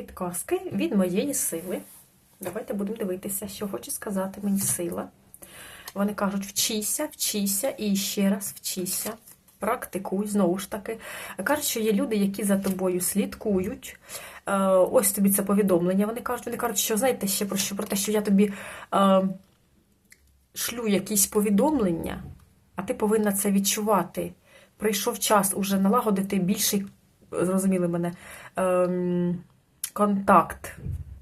Підказки від моєї сили. Давайте будемо дивитися, що хоче сказати мені сила. Вони кажуть, вчися, вчися і ще раз вчися. Практикуй, знову ж таки. Кажуть, що є люди, які за тобою слідкують. Е, ось тобі це повідомлення. Вони кажуть, вони кажуть, що знаєте ще про що? Про те, що я тобі е, шлю якісь повідомлення, а ти повинна це відчувати. Прийшов час уже налагодити більший, зрозуміли мене, ем, контакт.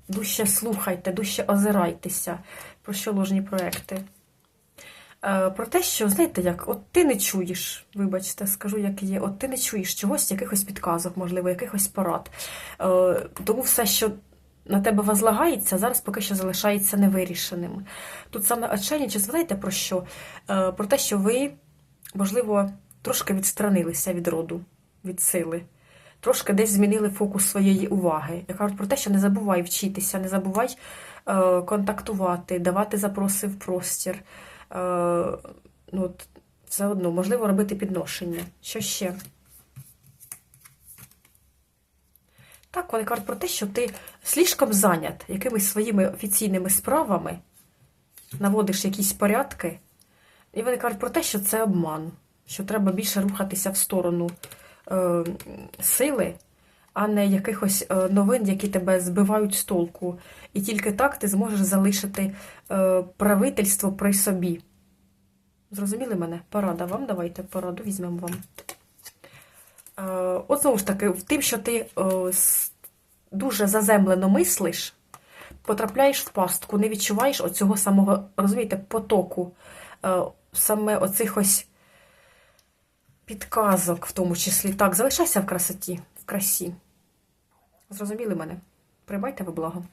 Дужче слухайте, дужче озирайтеся. Про що ложні проекти? Е, Про те, що, знаєте, як, от ти не чуєш, вибачте, скажу, як є, от ти не чуєш чогось, якихось підказок, можливо, якихось порад. Е, Тому все, що на тебе возлагається, зараз поки що залишається невирішеним. Тут саме отчайничество, знаєте про що? Е, Про те, що ви, можливо, трошки відстранилися від роду, від сили. Трошки десь змінили фокус своєї уваги. Я кажу про те, що не забувай вчитися, не забувай е, контактувати, давати запроси в простір. Е, ну, от, все одно, можливо, робити підношення. Що ще? Так, вони кажуть про те, що ти слишком зайнят якимись своїми офіційними справами, наводиш якісь порядки, і вони кажуть про те, що це обман, що треба більше рухатися в сторону сили, а не якихось е, новин, які тебе збивають з толку. І тільки так ти зможеш залишити е, правительство при собі. Зрозуміли мене? Порада вам, давайте пораду візьмемо вам. Е, От знову ж таки, в тим, що ти е, дуже заземлено мислиш, потрапляєш в пастку, не відчуваєш оцього самого, розумієте, потоку, е, саме оцих ось підказок, в тому числі. Так, залишайся в красоті, в красі. Зрозуміли мене? Приймайте ви благо.